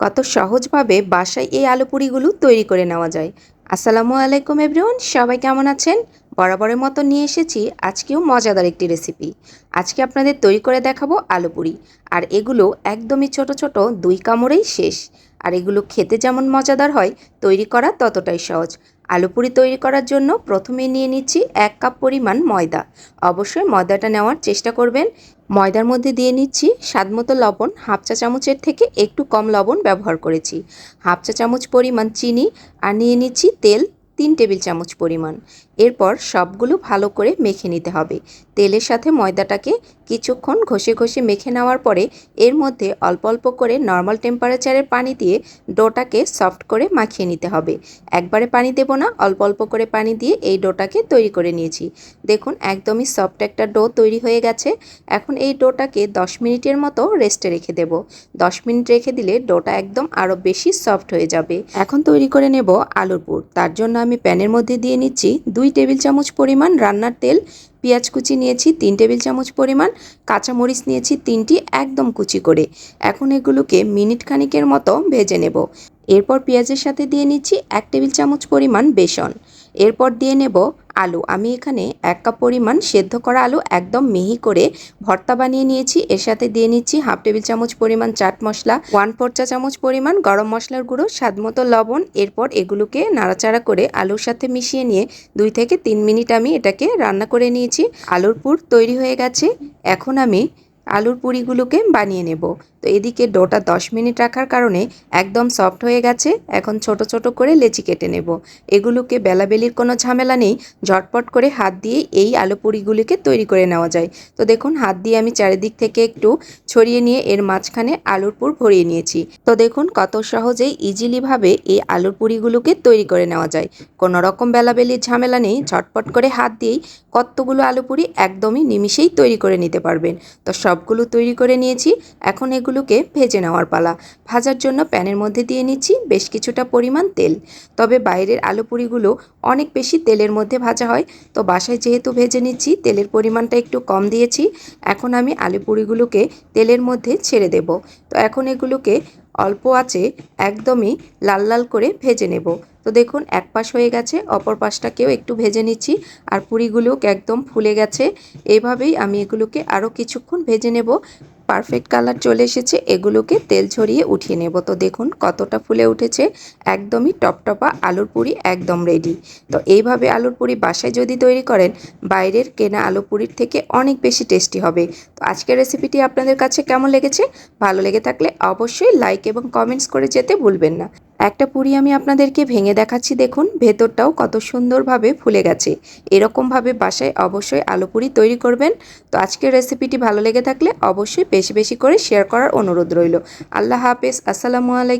কত সহজভাবে বাসায় এই আলু পুরিগুলো তৈরি করে নেওয়া যায়। আসসালামু আলাইকুম এভরিওয়ান, সবাই কেমন আছেন? বরাবরের মতো নিয়ে এসেছি আজকেও মজাদার একটি রেসিপি। আজকে আপনাদের তৈরি করে দেখাবো আলু পুরি আর এগুলো একদমই ছোট ছোট দুই কামড়েই শেষ। আর এগুলো খেতে যেমন মজাদার হয়, তৈরি করা ততটাই সহজ। আলু পুরি তৈরি করার জন্য প্রথমে নিয়ে নিচ্ছি এক কাপ পরিমাণ ময়দা। অবশ্যই ময়দাটা নেওয়ার চেষ্টা করবেন। ময়দার মধ্যে দিয়ে নিচ্ছি স্বাদমতো লবণ, হাফ চা চামচের থেকে একটু কম লবণ ব্যবহার করেছি। হাফ চা চামচ পরিমাণ চিনি আর নিয়ে নিচ্ছি তেল, তিন টেবিল চামচ পরিমাণ। এরপর সবগুলো ভালো করে মেখে নিতে হবে। তেলের সাথে ময়দাটাকে কিছুক্ষণ ঘষে ঘষে মেখে নেওয়ার পরে এর মধ্যে অল্প অল্প করে নর্মাল টেম্পারেচারের পানি দিয়ে ডোটাকে সফট করে মাখিয়ে নিতে হবে। একবারে পানি দেব না, অল্প অল্প করে পানি দিয়ে এই ডোটাকে তৈরি করে নিয়েছি। দেখুন, একদমই সফট একটা ডো তৈরি হয়ে গেছে। এখন এই ডোটাকে 10 মিনিটের মতো রেস্টে রেখে দেব। 10 মিনিট রেখে দিলে ডোটা একদম আরও বেশি সফট হয়ে যাবে। এখন তৈরি করে নেব আলুর পুর। তার জন্য আমি প্যানের মধ্যে দিয়ে নিচ্ছি দুই টেবিল চামচ পরিমাণ, রান্নার তেল, পেঁয়াজ কুচি নিয়েছি তিন টেবিল চামচ পরিমাণ, কাঁচামরিচ নিয়েছি তিনটি একদম কুচি করে। এখন এগুলোকে মিনিট খানিকের মতো ভেজে নেব। এরপর পেঁয়াজের সাথে দিয়ে নিচ্ছি এক টেবিল চামচ পরিমাণ বেসন। এরপর দিয়ে নেব আলু। আমি এখানে এক কাপ পরিমাণ সেদ্ধ করা আলু একদম মিহি করে ভর্তা বানিয়ে নিয়েছি। এর সাথে দিয়ে নিচ্ছি হাফ টেবিল চামচ পরিমাণ চাট মশলা, ওয়ান ফোর চা চামচ পরিমাণ গরম মশলার গুঁড়ো, স্বাদ মতো লবণ। এরপর এগুলোকে নাড়াচাড়া করে আলুর সাথে মিশিয়ে নিয়ে দুই থেকে তিন মিনিট আমি এটাকে রান্না করে নিয়েছি। আলুর পুর তৈরি হয়ে গেছে। এখন আমি আলুর পুরিগুলোকে বানিয়ে নেব। তো এদিকে ডোটা 10 মিনিট রাখার কারণে একদম সফট হয়ে গেছে। এখন ছোট ছোট করে লেচি কেটে নেব। এগুলোকে বেলাবেলির কোনো ঝামেলা নেই। ঝটপট করে হাত দিয়ে এই আলু পুরিগুলিকে তৈরি করে নেওয়া যায়। তো দেখুন, হাত দিয়ে আমি চারিদিক থেকে একটু ছড়িয়ে নিয়ে এর মাঝখানে আলুর পুর ভরিয়ে নিয়েছি। তো দেখুন, কত সহজেই ইজিলিভাবে এই আলুর পুরিগুলোকে তৈরি করে নেওয়া যায়। কোনো রকম বেলাবেলির ঝামেলা নেই। ঝটপট করে হাত দিয়েই কতগুলো আলু পুরি একদমই নিমিষেই তৈরি করে নিতে পারবেন। তো সবগুলো তৈরি করে নিয়েছি। এখন এগুলোকে ভেজে নেওয়ার পালা। ভাজার জন্য প্যানের মধ্যে দিয়ে নিচ্ছি বেশ কিছুটা পরিমাণ তেল। তবে বাইরের আলু পুরিগুলো অনেক বেশি তেলের মধ্যে ভাজা হয়। তো বাসায় যেহেতু ভেজে নিচ্ছি, তেলের পরিমাণটা একটু কম দিয়েছি। এখন আমি আলু পুরিগুলোকে তেলের মধ্যে ছেড়ে দেব। তো এখন এগুলোকে অল্প আছে, একদমই লাল লাল করে ভেজে নেব। তো দেখুন, এক পাশ হয়ে গেছে, অপর পাশটাকেও একটু ভেজে নিচ্ছি, আর পুরিগুলোকে একদম ফুলে গেছে। এইভাবেই আমি এগুলোকে আরও কিছুক্ষণ ভেজে নেব। পারফেক্ট কালার চলে এসেছে, এগুলোকে তেল ছড়িয়ে উঠিয়ে নেব। তো দেখুন কতটা ফুলে উঠেছে, একদমই টপটপা আলুর পুরি একদম রেডি তো এইভাবে আলুর পুরি বাসায় যদি তৈরি করেন, বাইরের কেনা আলু পুরির থেকে অনেক বেশি টেস্টি হবে। তো আজকের রেসিপিটি আপনাদের কাছে কেমন লেগেছে, ভালো লেগে থাকলে অবশ্যই লাইক এবং কমেন্টস করে যেতে ভুলবেন না। একটা পুরি আমি আপনাদেরকে ভেঙে দেখাচ্ছি, দেখুন। ভেতরটাও কত সুন্দরভাবে ফুলে গেছে। এরকমভাবে বাসায় অবশ্যই আলু পুরি তৈরি করবেন। তো আজকের রেসিপিটি ভালো লেগে থাকলে অবশ্যই বেশি বেশি করে শেয়ার করার অনুরোধ রইল। আল্লাহ হাফেজ। আসসালামু আলাইকুম।